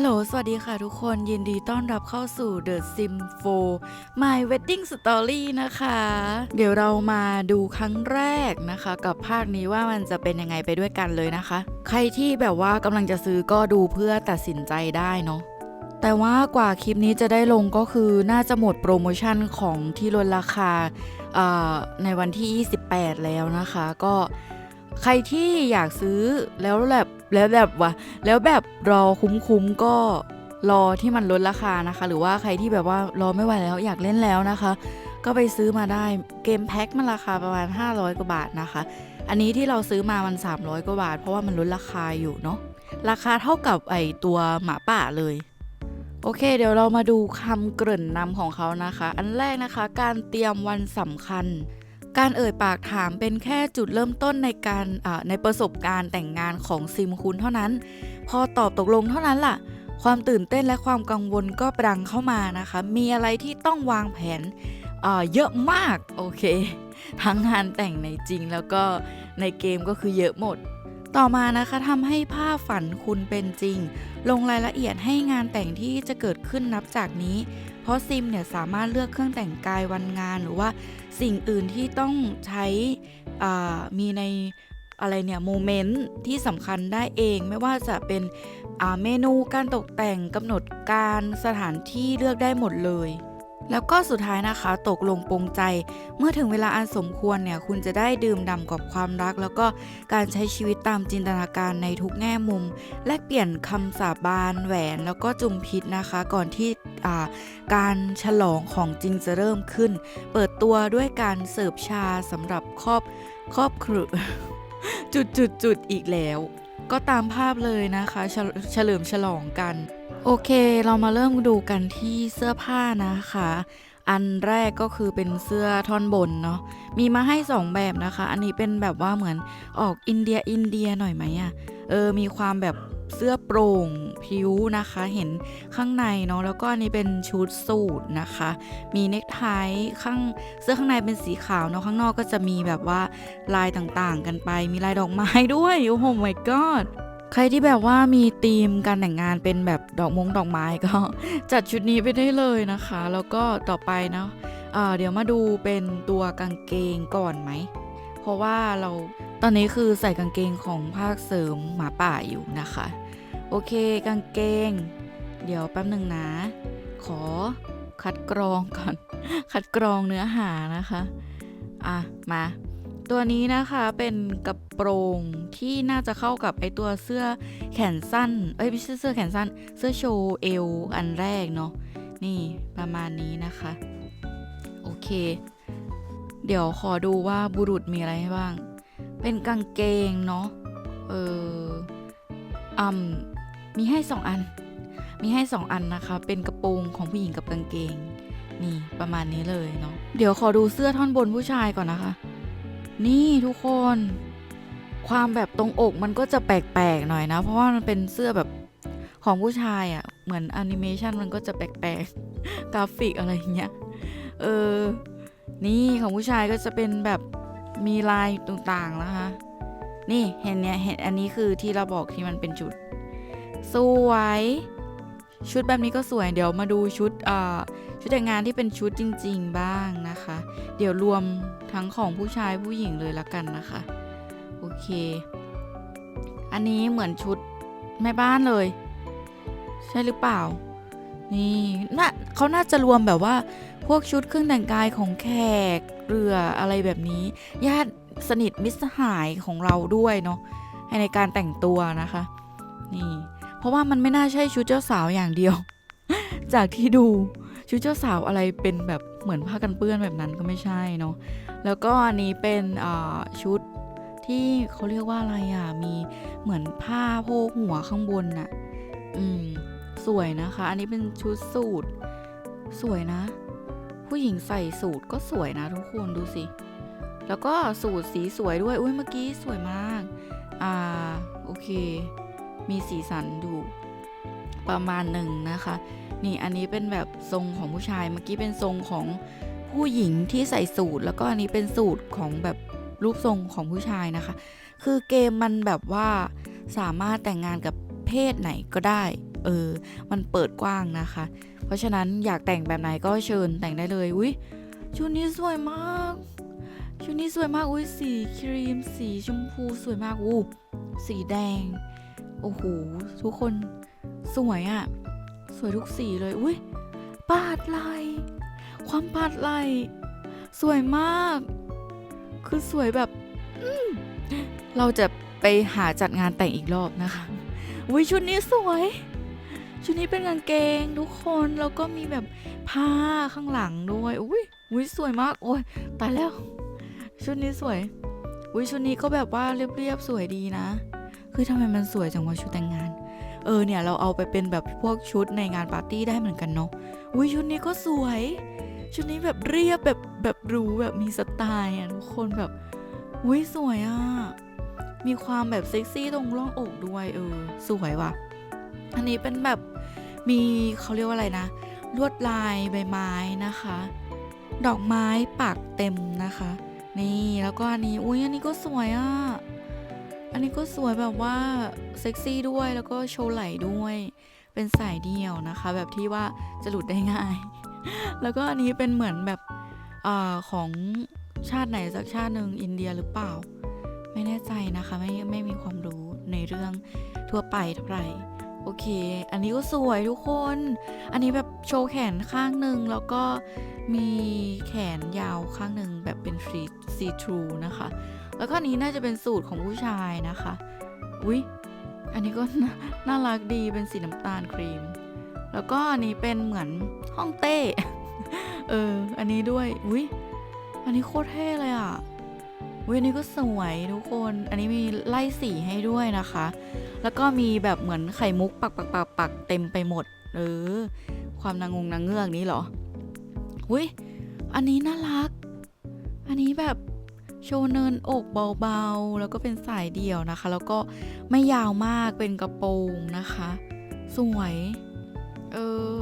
ฮัลโหล สวัสดีค่ะทุกคนยินดีต้อนรับเข้าสู่ The Sim 4 My Wedding Story นะคะ เดี๋ยวเรามาดูครั้งแรกนะคะ กับภาคนี้ว่ามันจะเป็นยังไงไปด้วยกันเลยนะคะ ใครที่แบบว่ากำลังจะซื้อก็ดูเพื่อตัดสินใจได้เนาะแต่ว่ากว่าคลิปนี้จะได้ลงก็คือน่าจะหมดโปรโมชั่นของที่ลดราคาในวันที่ 28 แล้วนะคะ ก็ ใครที่อยากซื้อแล้วแบบแล้วแบบว่าแล้วแบบรอคุ้มๆก็รอที่มันลดราคานะคะ หรือว่าใครที่แบบว่ารอไม่ไหวแล้วอยากเล่นแล้วนะคะ ก็ไปซื้อมาได้เกมแพ็คมันราคาประมาณ 500 กว่าบาทนะคะ อันนี้ที่เราซื้อมามัน 300 กว่าบาท เพราะว่ามันลดราคาอยู่เนาะราคาเท่ากับไอตัวหมาป่าเลย โอเค เดี๋ยวเรามาดูคำเกริ่นนำของเขานะคะ อันแรกนะคะ การเตรียมวันสำคัญ การเอ่ยปากถามเป็นแค่จุดเริ่มต้นในการในประสบการณ์แต่งงานของซิมคุณเท่านั้น พอตอบตกลงเท่านั้นล่ะ ความตื่นเต้นและความกังวลก็ปรังเข้ามานะคะ มีอะไรที่ต้องวางแผนเยอะมากโอเค ทั้งงานแต่งในจริงแล้วก็ในเกมก็คือเยอะหมด ต่อมานะคะทำให้ภาพฝันคุณเป็นจริง ลงรายละเอียดให้งานแต่งที่จะเกิดขึ้นนับจากนี้ เพราะซิมเนี่ยสามารถเลือกเครื่องแต่งกายวันงานหรือว่า สิ่งอื่นที่ต้องใช้อ่ามีในอะไรเนี่ยโมเมนต์ที่สำคัญได้เองไม่ว่าจะเป็นอ่าเมนูการตกแต่งกำหนดการสถานที่เลือกได้หมดเลย แล้วก็สุดท้ายนะคะตกลงปรงใจ เมื่อถึงเวลาอันสมควรเนี่ยคุณจะได้ดื่มด่ำกับความรัก แล้วก็การใช้ชีวิตตามจินตนาการในทุกแง่มุม แลกเปลี่ยนคำสาบานแหวน แล้วก็จุมพิษนะคะ ก่อนที่การฉลองของจริงจะเริ่มขึ้น เปิดตัวด้วยการเสิร์ฟชาสำหรับครอบครอบครัวจุดจุดจุดอีกแล้ว ก็ตามภาพเลยนะคะ เฉลิมฉลองกัน โอเค เรามาเริ่มดูกันที่เสื้อผ้านะคะ อันแรกก็คือเป็นเสื้อท่อนบนเนาะ มีมาให้ 2 แบบนะคะ อันนี้เป็นแบบว่าเหมือนออกอินเดียอินเดียหน่อยไหมอะเออ มีความแบบเสื้อโปร่งผิวนะคะ เห็นข้างในเนาะ แล้วก็อันนี้เป็นชุดสูทนะคะ มีเนคไทข้างเสื้อข้างในเป็นสีขาวเนาะ ข้างนอกก็จะมีแบบว่าลายต่างๆ กันไป มีลายดอกไม้ด้วย โอ้โห my god ใครที่แบบว่ามีธีมการแต่งงานเป็นแบบดอกมงดอกไม้ก็จัดชุดนี้ไปได้เลยนะคะ แล้วก็ต่อไปเนาะเอ่อเดี๋ยวมาดูเป็นตัวกางเกงก่อนไหม เพราะว่าเราตอนนี้คือใส่กางเกงของภาคเสริมหมาป่าอยู่นะคะ โอเคกางเกง เดี๋ยวแป๊บหนึ่งนะ ขอคัดกรองก่อน คัดกรองเนื้อหานะคะ อะ มา ตัวนี้นะคะเป็นกระโปรงที่น่าจะเข้ากับไอตัวเสื้อแขนสั้น เอ้ยไม่ใช่เสื้อแขนสั้น เสื้อโชว์เอวอันแรกเนาะ นี่ประมาณนี้นะคะ โอเค เดี๋ยวขอดูว่าบุรุษมีอะไรบ้าง เป็นกางเกงเนาะ เอออืมมีให้สองอัน มีให้สองอันนะคะ เป็นกระโปรงของผู้หญิงกับกางเกง นี่ประมาณนี้เลยเนาะ เดี๋ยวขอดูเสื้อท่อนบนผู้ชายก่อนนะคะ นี่ทุกคน ความแบบตรงอกมันก็จะแปลกๆหน่อยนะ เพราะว่ามันเป็นเสื้อแบบของผู้ชายอะ่ะ เหมือนแอนิเมชันมันก็จะแปลกๆ กราฟิกอะไรอย่างเงี้ย เออ นี่ของผู้ชายก็จะเป็นแบบมีลายต่างๆนะคะ นี่เห็นเนี้ยเห็นอันนี้คือที่เราบอกที่มันเป็นชุด สวย ชุดแบบนี้ก็สวย เดี๋ยวมาดูชุดอ่าชุดแต่งงานที่เป็นชุดจริง ๆบ้างนะคะ เดี๋ยวรวมทั้งของผู้ชายผู้หญิงเลยละกันนะคะ โอเค อันนี้เหมือนชุดแม่บ้านเลย ใช่หรือเปล่า นี่น่าเขาน่าจะรวมแบบว่าพวกชุดเครื่องแต่งกายของแขกเรืออะไรแบบนี้ ญาติสนิทมิตรสหายของเราด้วยเนาะให้ในการแต่งตัวนะคะ นี่ เพราะว่ามันไม่น่าใช่ชุดเจ้าสาวอย่างเดียว จากที่ดูชุดเจ้าสาวอะไรเป็นแบบเหมือนผ้ากันเปื้อนแบบนั้นก็ไม่ใช่เนาะแล้วก็อันนี้เป็นชุดที่เขาเรียกว่าอะไรอะมีเหมือนผ้าโพกหัวข้างบนน่ะอืมสวยนะคะ อันนี้เป็นชุดสูทสวยนะ ผู้หญิงใส่สูทก็สวยนะทุกคนดูสิแล้วก็สูทสีสวยด้วยอุ้ยเมื่อกี้สวยมาก อ่า โอเค มีสีสันดูประมาณหนึ่งนะคะ นี่อันนี้เป็นแบบทรงของผู้ชายเมื่อกี้เป็นทรงของผู้หญิงที่ใส่สูทแล้วก็อันนี้เป็นสูทของแบบรูปทรงของผู้ชายนะคะ คือเกมมันแบบว่าสามารถแต่งงานกับเพศไหนก็ได้ เออ มันเปิดกว้างนะคะ เพราะฉะนั้นอยากแต่งแบบไหนก็เชิญแต่งได้เลย อุ้ยชุดนี้สวยมาก ชุดนี้สวยมาก อุ้ยสีครีม สีชมพูสวยมากอู้สีแดง โอ้โหทุกคนสวยอะ่ะ สวยทุกสีเลย อุ้ยปาดไหลความปาดไหลสวยมาก คือสวยแบบเราจะไปหาจัดงานแต่งอีกรอบนะคะอุ้ยชุดนี้สวย ชุดนี้เป็นกางเกงทุกคนแล้วก็มีแบบผ้าข้างหลังด้วยอุ้ยอุ้ยสวยมาก โอ้ยตายแล้ว ชุดนี้สวยอุ้ยชุดนี้ก็แบบว่าเรียบๆสวยดีนะ คือทำไมมันสวยจังวะชุดแต่งงาน เออเนี่ยเราเอาไปเป็นแบบพวกชุดในงานปาร์ตี้ได้เหมือนกันเนาะอุ้ยชุดนี้ก็สวย ชุดนี้แบบเรียบแบบแบบรูแบบมีสไตล์อะทุกคนแบบอุ้ยสวยอะมีความแบบเซ็กซี่ตรงร่องอกด้วยเออสวยว่ะ อันนี้เป็นแบบมีเขาเรียกว่าอะไรนะ ลวดลายใบไม้นะคะ ดอกไม้ปักเต็มนะคะ นี่แล้วก็อันนี้อุ้ยอันนี้ก็สวยอะ อันนี้ก็สวยแบบว่าเซ็กซี่ด้วยแล้วก็โชว์ไหล่ด้วย เป็นสายเดี่ยวนะคะ แบบที่ว่าจะหลุดได้ง่าย แล้วก็อันนี้เป็นเหมือนแบบอของชาติไหนสักชาติหนึ่งอินเดียหรือเปล่า ไม่แน่ใจนะคะไม่ไม่มีความรู้ในเรื่องทั่วไปเท่าไหร่โอเค อันนี้ก็สวยทุกคน อันนี้แบบโชว์แขนข้างหนึ่งแล้วก็มีแขนยาวข้างหนึ่งแบบเป็นซีซีทรูนะคะ แล้วก็อันนี้น่าจะเป็นสูตรของผู้ชายนะคะ อุ๊ย อันนี้ก็น่ารักดีเป็นสีน้ำตาลครีม แล้วก็อันนี้เป็นเหมือนห้องเต้ เออ อันนี้ด้วย อุ๊ย อันนี้โคตรเท่เลยอะอุ๊ยอันนี้ก็สวยทุกคน อันนี้มีไล่สีให้ด้วยนะคะ แล้วก็มีแบบเหมือนไข่มุกปักปักปักปักเต็มไปหมด เออ ความนางงนางเงือกนี้เหรอ อุ๊ยอันนี้น่ารัก อันนี้แบบ โชว์เนินอกเบาๆ แล้วก็เป็นสายเดี่ยวนะคะ แล้วก็ไม่ยาวมากเป็นกระโปรงนะคะ สวย เออ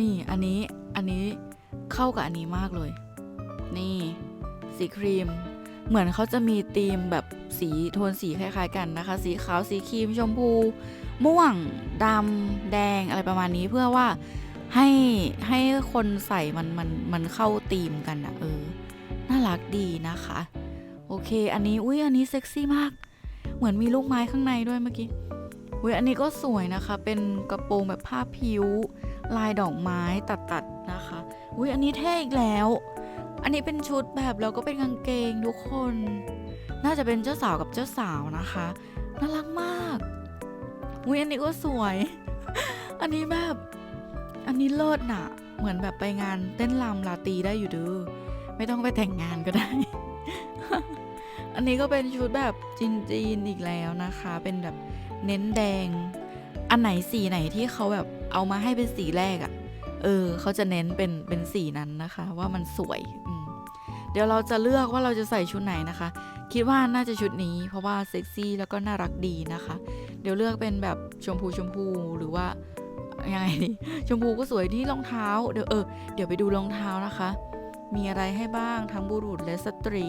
นี่อันนี้อันนี้เข้ากับอันนี้มากเลย นี่ สีครีม เหมือนเขาจะมีธีมแบบสีโทนสีคล้ายๆกันนะคะ สีขาวสีครีมชมพู ม่วงดำแดงอะไรประมาณนี้เพื่อว่าให้ให้คนใส่มันมันมันเข้าธีมกันอะเออ น่ารักดีนะคะ โอเค อันนี้อุ้ยอันนี้เซ็กซี่มาก เหมือนมีลูกไม้ข้างในด้วยเมื่อกี้อุ้ยอันนี้ก็สวยนะคะ เป็นกระโปรงแบบผ้าผิวลายดอกไม้ตัดๆนะคะอุ้ยอันนี้เท่อีกแล้ว อันนี้เป็นชุดแบบแล้วก็เป็นกางเกงทุกคน น่าจะเป็นเจ้าสาวกับเจ้าสาวนะคะน่ารักมากอุ้ยอันนี้ก็สวย อันนี้แบบ อันนี้เลิศน่ะ เหมือนแบบไปงานเต้นรำลาตีได้อยู่เด้อ ไม่ต้องไปแต่งงานก็ได้ อันนี้ก็เป็นชุดแบบจีนๆอีกแล้วนะคะ เป็นแบบเน้นแดง อันไหนสีไหนที่เขาแบบเอามาให้เป็นสีแรกอะ่ะ เออเขาจะเน้นเป็นเป็นสีนั้นนะคะ ว่ามันสวยเดี๋ยวเราจะเลือกว่าเราจะใส่ชุดไหนนะคะ คิดว่าน่าจะชุดนี้ เพราะว่าเซ็กซี่แล้วก็น่ารักดีนะคะ เดี๋ยวเลือกเป็นแบบชมพูชมพูหรือว่ายังไงดีชมพูก็สวยที่รองเท้า เดี๋ยวเออเดี๋ยวไปดูรองเท้านะคะ มีอะไรให้บ้างทั้งบุรุษและสตรี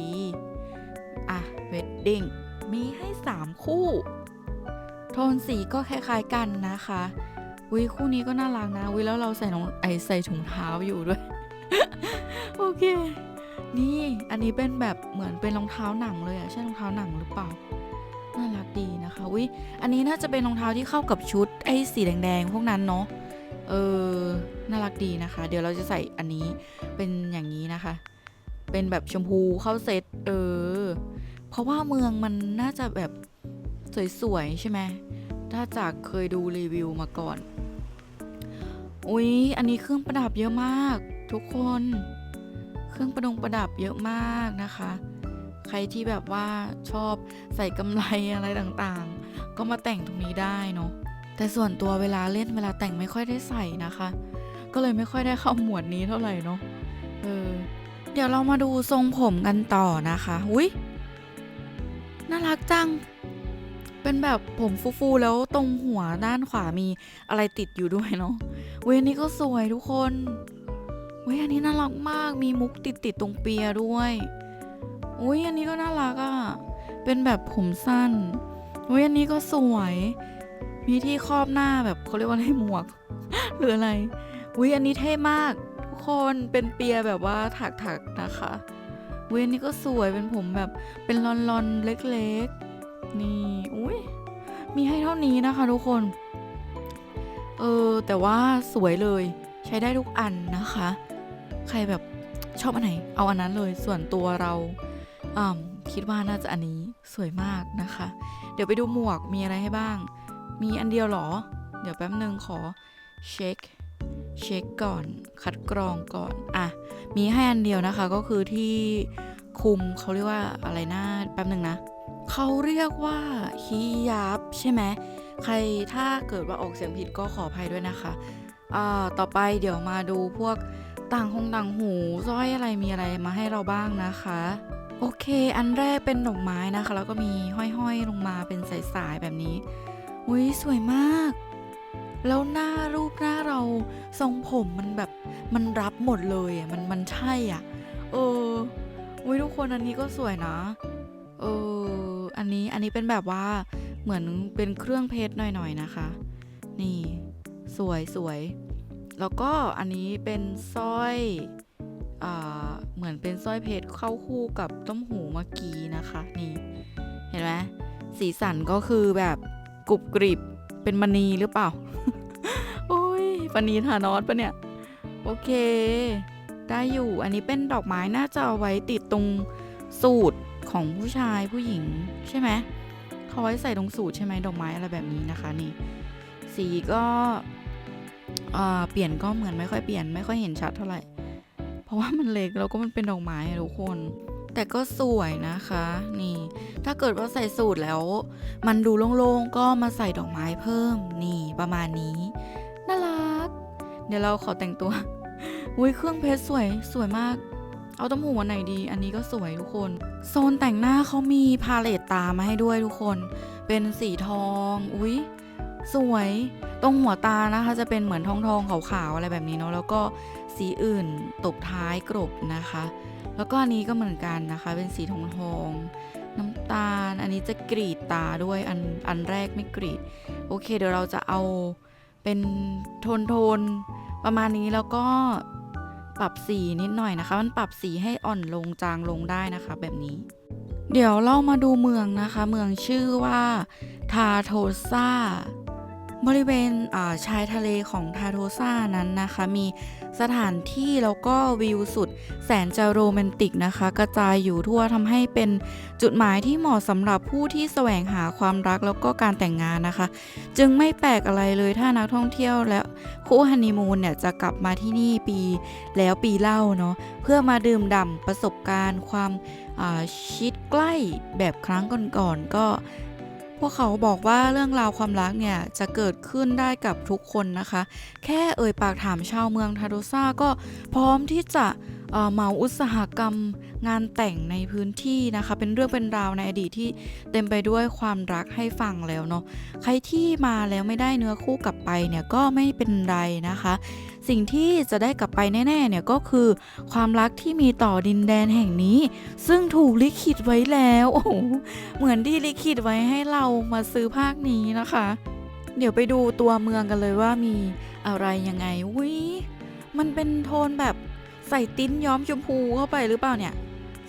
อะเวดดิ้งมีให้ 3 คู่ โทนสีก็คล้ายๆกันนะคะวิคู่นี้ก็น่ารักนะวิแล้วเราใส่รองไอใส่ถุงเท้าอยู่ด้วย โอเค นี่อันนี้เป็นแบบเหมือนเป็นรองเท้าหนังเลยอะใช่รองเท้าหนังหรือเปล่าน่ารักดีนะคะวิอันนี้น่าจะเป็นรองเท้าที่เข้ากับชุดไอ้สีแดงๆพวกนั้นเนาะ เออ น่ารักดีนะคะ เดี๋ยวเราจะใส่อันนี้เป็นอย่างนี้นะคะ เป็นแบบชมพูเข้าเซต เออ เพราะว่าเมืองมันน่าจะแบบสวยๆใช่ไหม ถ้าจากเคยดูรีวิวมาก่อน อุ๊ย อันนี้เครื่องประดับเยอะมาก ทุกคน เครื่องประดงประดับเยอะมากนะคะ ใครที่แบบว่าชอบใส่กำไรอะไรต่างๆ ก็มาแต่งตรงนี้ได้เนาะ แต่ส่วนตัวเวลาเล่นเวลาแต่งไม่ค่อยได้ใส่นะคะ ก็เลยไม่ค่อยได้เข้าหมวดนี้เท่าไหร่เนาะเออเดี๋ยวเรามาดูทรงผมกันต่อนะคะอุ้ยน่ารักจัง เป็นแบบผมฟูๆแล้วตรงหัวด้านขวามีอะไรติดอยู่ด้วยเนาะเวยอันนี้ก็สวยทุกคนเวยอันนี้น่ารักมากมีมุกติดติดๆตรงเปียด้วยอุ้ยอันนี้ก็น่ารักอะ่ะเป็นแบบผมสั้นอุ้ยอันนี้ก็สวย มีที่ครอบหน้าแบบเขาเรียกว่าอะไรหมวก หรืออะไรวิอันนี้เท่มาก ทุกคนเป็นเปียแบบว่าถักๆนะคะวิอันนี้ก็สวยเป็นผมแบบเป็นลอนๆเล็กๆ นี่อุ้ยมีให้เท่านี้นะคะทุกคน เออแต่ว่าสวยเลยใช้ได้ทุกอันนะคะ ใครแบบชอบอันไหน เอาอันนั้นเลยส่วนตัวเราอ่าคิดว่าน่าจะอันนี้สวยมากนะคะ เดี๋ยวไปดูหมวกมีอะไรให้บ้าง มีอันเดียวเหรอ เดี๋ยวแป๊บนึงขอเช็คเช็คก่อน คัดกรองก่อน อะ มีให้อันเดียวนะคะ ก็คือที่คุมเขาเรียกว่าอะไรนะแป๊บนึงนะเขาเรียกว่าฮิยับใช่ไหมใครถ้าเกิดว่าออกเสียงผิดก็ขออภัยด้วยนะคะอ่าต่อไปเดี๋ยวมาดูพวกต่างหงต่างหูสร้อยอะไรมีอะไรมาให้เราบ้างนะคะ โอเค อันแรกเป็นดอกไม้นะคะ แล้วก็มีห้อยๆลงมาเป็นสายๆแบบนี้ อุ้ยสวยมาก แล้วหน้ารูปหน้าเราทรงผมมันแบบมันรับหมดเลยอะมันมันใช่อะ เอออุ้ยทุกคนอันนี้ก็สวยนะ เออ อันนี้อันนี้เป็นแบบว่าเหมือนเป็นเครื่องเพชรหน่อยๆนะคะ นี่ สวยสวย แล้วก็อันนี้เป็นสร้อยอ่าเหมือนเป็นสร้อยเพชรเข้าคู่กับต้มหูเมื่อกี้นะคะ นี่ เห็นไหมสีสันก็คือแบบ กรุบกริบเป็นมณีหรือเปล่า โอ้ยปณีธานอสปะเนี่ย โอเค ได้อยู่ อันนี้เป็นดอกไม้น่าจะเอาไว้ติดตรงสูตรของผู้ชายผู้หญิงใช่ไหมเขาไว้ใส่ตรงสูตรใช่ไหมดอกไม้อะไรแบบนี้นะคะนี่ สีก็เเปลี่ยนก็เหมือนไม่ค่อยเปลี่ยนไม่ค่อยเห็นชัดเท่าไหร่ เพราะว่ามันเล็กแล้วก็มันเป็นดอกไม้ทุกคน แต่ก็สวยนะคะ นี่ ถ้าเกิดว่าใส่สูตรแล้ว มันดูโล่งๆ ก็มาใส่ดอกไม้เพิ่ม นี่ประมาณนี้ น่ารัก เดี๋ยวเราขอแต่งตัวอุ้ยเครื่องเพชรสวยสวยมาก เอาต้มหูอันไหนดี อันนี้ก็สวยทุกคน โซนแต่งหน้าเขามีพาเลตตามาให้ด้วยทุกคน เป็นสีทอง อุ้ยสวย ตรงหัวตานะคะ จะเป็นเหมือนทองทองๆขาวๆอะไรแบบนี้เนาะ แล้วก็ สีอื่นตบท้ายกรบนะคะ แล้วก็อันนี้ก็เหมือนกันนะคะ เป็นสีทองทองๆน้ำตาล อันนี้จะกรีดตาด้วยอันอันแรกไม่กรีด โอเค เดี๋ยวเราจะเอาเป็นโทนโทนๆประมาณนี้แล้วก็ปรับสีนิดหน่อยนะคะ มันปรับสีให้อ่อนลงจางลงได้นะคะแบบนี้ เดี๋ยวเรามาดูเมืองนะคะ เมืองชื่อว่าทาโทซาบริเวณชายทะเลของทาโทซานั้นนะคะ มี สถานที่แล้วก็วิวสุด แสนจะโรแมนติกนะคะ กระจายอยู่ทั่วทำให้เป็นจุดหมายที่เหมาะสำหรับผู้ที่แสวงหาความรักแล้วก็การแต่งงานนะคะ จึงไม่แปลกอะไรเลยถ้านักท่องเที่ยวและคู่ฮันนีมูนเนี่ยจะกลับมาที่นี่ปีแล้วปีเล่าเนาะเพื่อมาดื่มด่ำประสบการณ์ความชิดใกล้แบบครั้งก่อนๆก็ วกเขาบอกว่าเรื่องราวความรักเนี่ยจะเกิดขึ้นได้กับทุกคนนะคะ แค่เอ่ยปากถามชาวเมืองทาโดซาก็พร้อมที่จะ เหมาอุตสาหกรรมงานแต่งในพื้นที่นะคะ เป็นเรื่องเป็นราวในอดีตที่เต็มไปด้วยความรักให้ฟังแล้วเนาะใครที่มาแล้วไม่ได้เนื้อคู่กลับไปเนี่ยก็ไม่เป็นไรนะคะ สิ่งที่จะได้กลับไปแน่ๆเนี่ยก็คือความรักที่มีต่อดินแดนแห่งนี้ ซึ่งถูกลิขิตไว้แล้วโอ้โหเหมือนที่ลิขิตไว้ให้เรามาซื้อภาคนี้นะคะเดี๋ยวไปดูตัวเมืองกันเลยว่ามีอะไรยังไงวิมันเป็นโทนแบบ ใส่ติ้นย้อมชมพูเข้าไปหรือเปล่าเนี่ย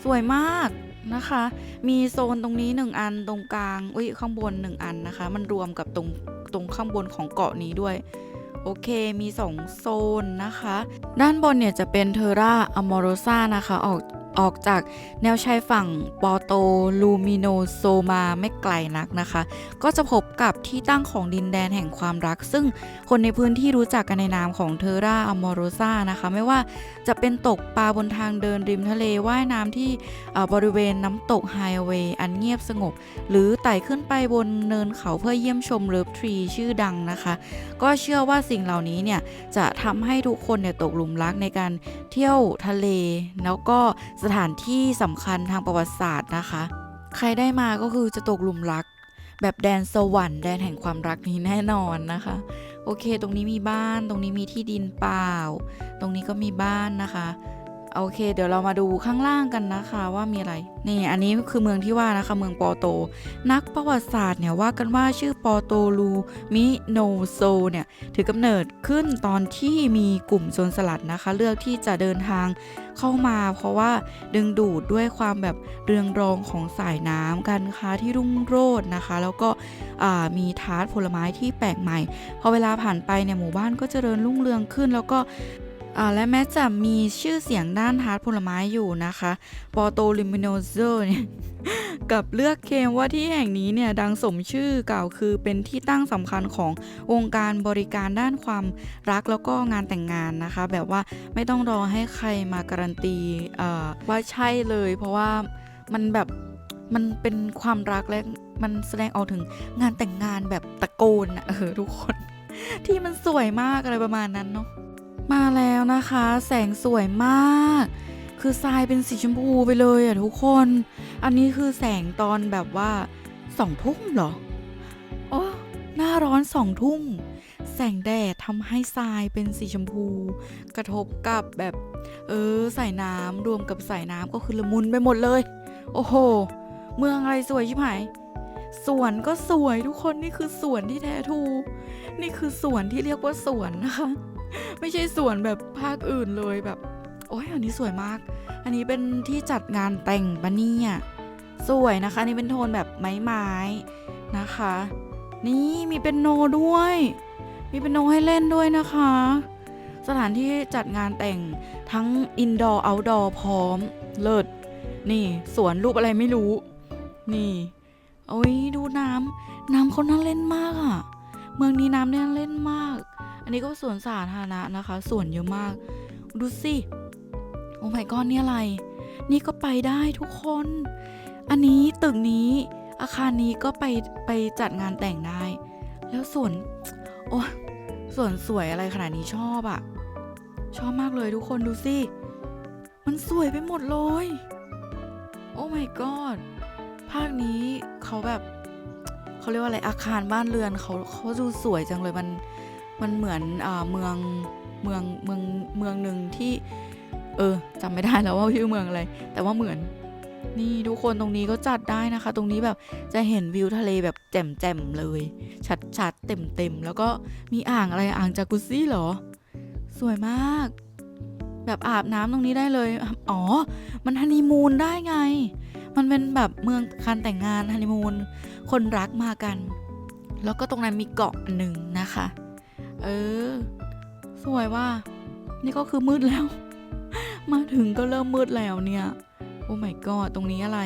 สวยมากนะคะ มีโซนตรงนี้หนึ่งอันตรงกลางอุ้ยข้างบนหนึ่งอันนะคะ มันรวมกับตรงตรงข้างบนของเกาะนี้ด้วย โอเคมีสองโซนนะคะ ด้านบนเนี่ยจะเป็นเทอร่าอมอโรซานะคะ ออก ออกจากแนวชายฝั่งปอโตลูมิโนโซมาไม่ไกลนักนะคะ ก็จะพบกับที่ตั้งของดินแดนแห่งความรัก ซึ่งคนในพื้นที่รู้จักกันในนามของเทอร่าอมอโรซานะคะ ไม่ว่าจะเป็นตกปลาบนทางเดินริมทะเลว่ายน้ำที่เอ่อบริเวณน้ำตกไฮเวย์อันเงียบสงบ หรือไต่ขึ้นไปบนเนินเขาเพื่อเยี่ยมชมเลิฟทรีชื่อดังนะคะ ก็เชื่อว่าสิ่งเหล่านี้เนี่ยจะทำให้ทุกคนเนี่ยตกหลุมรักในการเที่ยวทะเลแล้วก็สถานที่สำคัญทางประวัติศาสตร์นะคะ ใครได้มาก็คือจะตกหลุมรัก แบบแดนสวรรค์แดนแห่งความรักนี้แน่นอนนะคะ โอเค ตรงนี้มีบ้าน ตรงนี้มีที่ดินเปล่า ตรงนี้ก็มีบ้านนะคะ โอเค เดี๋ยวเรามาดูข้างล่างกันนะคะว่ามีอะไรนี่อันนี้คือเมืองที่ว่านะคะเมืองปอโต นักประวัติศาสตร์เนี่ยว่ากันว่าชื่อปอโตลูมิโนโซเนี่ยถือกำเนิดขึ้นตอนที่มีกลุ่มโจรสลัดนะคะ เลือกที่จะเดินทางเข้ามาเพราะว่าดึงดูดด้วยความแบบเรืองรองของสายน้ำการค้าที่รุ่งโรจน์นะคะ แล้วก็มีทาร์ตผลไม้ที่แปลกใหม่ พอเวลาผ่านไปเนี่ยหมู่บ้านก็จเจริญรุ่งเรืองขึ้น แล้วก็ และแม้จะมีชื่อเสียงด้านทาร์ตผลไม้อยู่นะคะปอโตลิมิโนโซเนี่ยกับเลือกเคมว่าที่แห่งนี้เนี่ยดังสมชื่อกล่าวคือเป็นที่ตั้งสำคัญของวงการบริการด้านความรักแล้วก็งานแต่งงานนะคะ แบบว่าไม่ต้องรอให้ใครมาการันตีเอ่อว่าใช่เลย เพราะว่ามันแบบมันเป็นความรักและมันแสดงออกถึงงานแต่งงานแบบตะโกนอะเออทุกคน ที่มันสวยมากอะไรประมาณนั้นเนาะ มาแล้วนะคะ แสงสวยมาก คือทรายเป็นสีชมพูไปเลยอะทุกคน อันนี้คือแสงตอนแบบว่าสองทุ่มเหรอโอ้หน้าร้อนสองทุ่มแสงแดดทำให้ทรายเป็นสีชมพู กระทบกับแบบ เออสายน้ำรวมกับสายน้ำก็คือละมุนไปหมดเลย โอ้โห เมืองอะไรสวยชิบหายสวนก็สวยทุกคนนี่คือสวนที่แท้ทู นี่คือสวนที่เรียกว่าสวนนะคะ ไม่ใช่สวนแบบภาคอื่นเลยแบบ โอ้ยอันนี้สวยมาก อันนี้เป็นที่จัดงานแต่งปะเนี่ยสวยนะคะนี่เป็นโทนแบบไม้ไม้ๆนะคะ นี่มีเป็นโนด้วย มีเป็นโนให้เล่นด้วยนะคะ สถานที่จัดงานแต่งทั้งอินดอร์เอาท์ดอร์พร้อมเลิศนี่สวนรูปอะไรไม่รู้ นี่โอ้ยดูน้ำน้ำเขาน่าเล่นมากอะ่ะ เมืองนี้น้ำเนี่ยเล่นมาก อันนี้ก็สวนสาธารณะนะคะสวนเยอะมาก ดูสิโอ้ my god นี่อะไร นี่ก็ไปได้ทุกคน อันนี้ตึกนี้อาคารนี้ก็ไปไปจัดงานแต่งได้ แล้วสวนโอ้สวนสวยอะไรขนาดนี้ชอบอะชอบมากเลยทุกคนดูสิ มันสวยไปหมดเลย โอ้ my god ภาคนี้เขาแบบเขาเรียกว่าอะไรอาคารบ้านเรือนเขาเขาดูสวยจังเลยมัน มันเหมือนเมืองเมืองเมืองเมืองหนึ่งที่ เออจำไม่ได้แล้วว่าชื่อเมืองอะไร แต่ว่าเหมือน นี่ทุกคนตรงนี้ก็จัดได้นะคะ ตรงนี้แบบจะเห็นวิวทะเลแบบแจ่มๆเลย ชัดๆเต็มๆแล้วก็มีอ่างอะไรอ่างจากุซี่เหรอ สวยมาก แบบอาบน้ำตรงนี้ได้เลย อ๋อ มันฮันนีมูนได้ไง มันเป็นแบบเมืองการแต่งงานฮันนีมูนคนรักมากัน แล้วก็ตรงนั้นมีเกาะหนึ่งนะคะ เออ สวยว่า นี่ก็คือมืดแล้ว มาถึงก็เริ่มมืดแล้วเนี่ย โอ้ my god ตรงนี้อะไร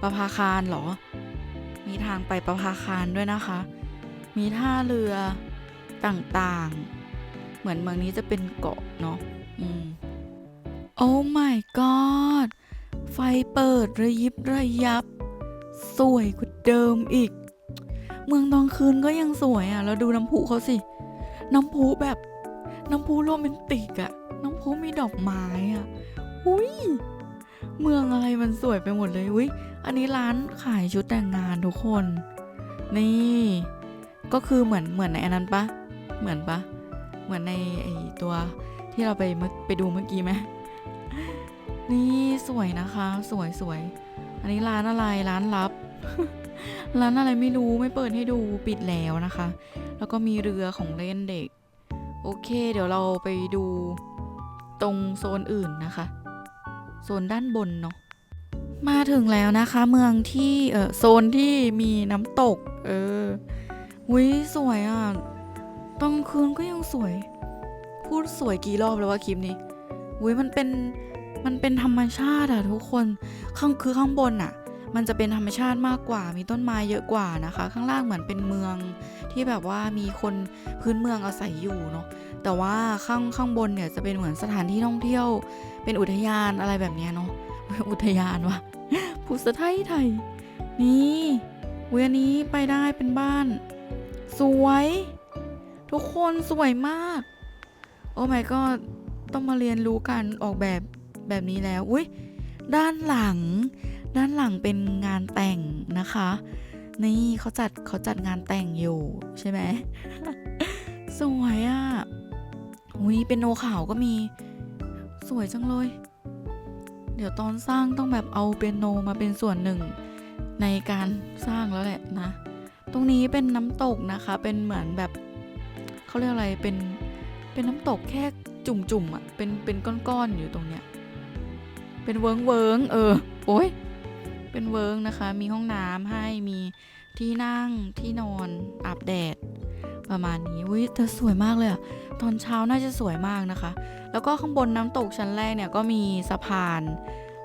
ประภาคารเหรอ มีทางไปประภาคารด้วยนะคะ มีท่าเรือต่างๆ เหมือนเมืองนี้จะเป็นเกาะเนาะ อืม โอ้ my god ไฟเปิดระยิบระยับ สวยกว่าเดิมอีก เมืองตอนคืนก็ยังสวยอะ แล้วดูน้ำพุเขาสิ น้ำพุแบบน้ำพุโรแมนติกอะน้ำพุมีดอกไม้อะอุ้ยเมืองอะไรมันสวยไปหมดเลยอุ้ยอันนี้ร้านขายชุดแต่งงานทุกคน นี่ ก็คือเหมือนเหมือนในอันนั้นปะเหมือนปะเหมือนในไอตัวที่เราไปเมื่อไปดูเมื่อกี้ไหมนี่สวยนะคะ สวยสวยอันนี้ร้านอะไรร้านลับ ร้านอะไรไม่รู้ไม่เปิดให้ดูปิดแล้วนะคะ แล้วก็มีเรือของเล่นเด็ก โอเค เดี๋ยวเราไปดูตรงโซนอื่นนะคะ โซนด้านบนเนาะมาถึงแล้วนะคะ เมืองที่เออโซนที่มีน้ำตก เออวิสวยอะตอนคืนก็ยังสวย พูดสวยกี่รอบแล้วว่าคลิปนี้วิมันเป็นมันเป็นธรรมชาติอะทุกคนข้างคือข้างบนอะ มันจะเป็นธรรมชาติมากกว่า มีต้นไม้เยอะกว่านะคะ ข้างล่างเหมือนเป็นเมืองที่แบบว่ามีคนพื้นเมืองอาศัยอยู่เนาะ แต่ว่าข้างข้างบนเนี่ยจะเป็นเหมือนสถานที่ท่องเที่ยว เป็นอุทยานอะไรแบบนี้เนาะ อุทยานวะพูสะไทยไทย นี่เวียนนี้ไปได้เป็นบ้าน สวย ทุกคนสวยมาก โอ้ my god ต้องมาเรียนรู้การออกแบบแบบนี้แล้ว อุ้ยด้านหลัง ด้านหลังเป็นงานแต่งนะคะ นี่เขาจัดเขาจัดงานแต่งอยู่ใช่ไหมสวยอะ่ะอุ้ยเป็นโนขาวก็มี สวยจังเลย เดี๋ยวตอนสร้างต้องแบบเอาเปียโนมาเป็นส่วนหนึ่ง ในการสร้างแล้วแหละนะ ตรงนี้เป็นน้ำตกนะคะ เป็นเหมือนแบบเขาเรียกอะไรเป็นเป็นน้ำตกแค่จุ่มๆอะ่ะเป็นเป็นก้อนๆอยู่ตรงเนี้ยเป็นเวิงเวิงเออ โอ้ย เป็นเวิงนะคะ มีห้องน้ำให้มีที่นั่งที่นอนอาบแดด ประมาณนี้อุ้ยแต่สวยมากเลยอะตอนเช้าน่าจะสวยมากนะคะ แล้วก็ข้างบนน้ำตกชั้นแรกเนี่ยก็มีสะพาน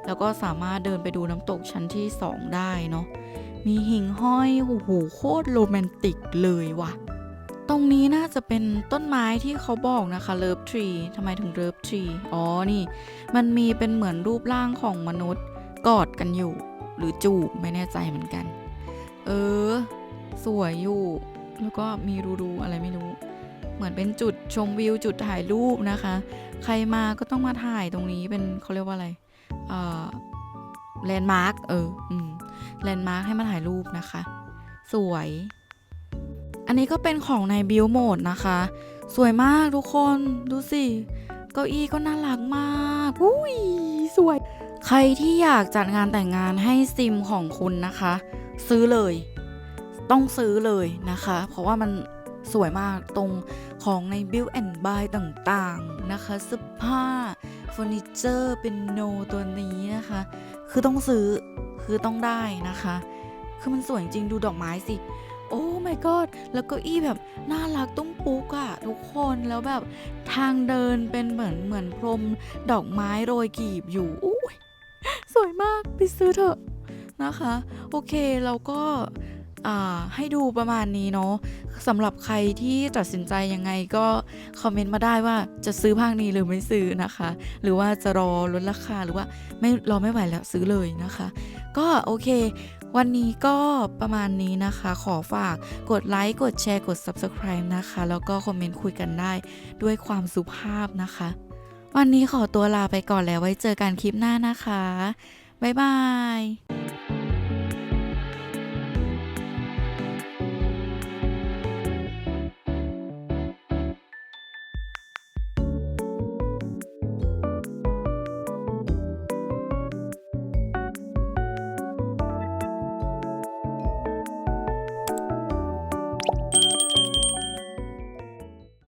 แล้วก็สามารถเดินไปดูน้ำตกชั้นที่ 2 ได้เนาะมีหิ่งห้อยโอ้โหโคตรโรแมนติกเลยว่ะตรงนี้น่าจะเป็นต้นไม้ที่เขาบอกนะคะเลิฟทรีทำไมถึงเลิฟทรีอ๋อนี่ มันมีเป็นเหมือนรูปร่างของมนุษย์กอดกันอยู่ หรือจูบไม่แน่ใจเหมือนกัน เออ สวยอยู่ แล้วก็มีรูๆอะไรไม่รู้ เหมือนเป็นจุดชมวิวจุดถ่ายรูปนะคะ ใครมาก็ต้องมาถ่ายตรงนี้เป็นเขาเรียกว่าอะไรเอ่อแลนด์มาร์คเอออืมแลนด์มาร์คให้มาถ่ายรูปนะคะ สวย อันนี้ก็เป็นของในบิวโหมดนะคะ สวยมากทุกคนดูสิ เก้าอี้ก็น่ารักมากอุ้ยสวย ใครที่อยากจัดงานแต่งงานให้ซิมของคุณนะคะ ซื้อเลย ต้องซื้อเลยนะคะ เพราะว่ามันสวยมากตรงของใน Build and Buy ต่างๆนะคะเสื้อผ้าเฟอร์นิเจอร์เป็นโนตัวนี้นะคะ คือต้องซื้อคือต้องได้นะคะ คือมันสวยจริงดูดอกไม้สิ โอ้ my god แล้วก็อี้แบบน่ารักตุ้มปุ๊กอะทุกคนแล้วแบบทางเดินเป็นเหมือนเหมือนพรมดอกไม้โรยกีบอยู่อุ้ยสวยมากไปซื้อเถอะนะคะ โอเคเราก็อ่าให้ดูประมาณนี้เนาะสำหรับใครที่ตัดสินใจยังไงก็คอมเมนต์มาได้ว่าจะซื้อภาคนี้หรือไม่ซื้อนะคะ หรือว่าจะรอลดราคาหรือว่าไม่รอไม่ไหวแล้วซื้อเลยนะคะ ก็โอเค วันนี้ก็ประมาณนี้นะคะ ขอฝากกดไลค์ กดแชร์ กด Subscribe นะคะ แล้วก็คอมเมนต์คุยกันได้ด้วยความสุภาพนะคะ วันนี้ขอตัวลาไปก่อนแล้วไว้เจอกันคลิปหน้านะคะ บ๊ายบาย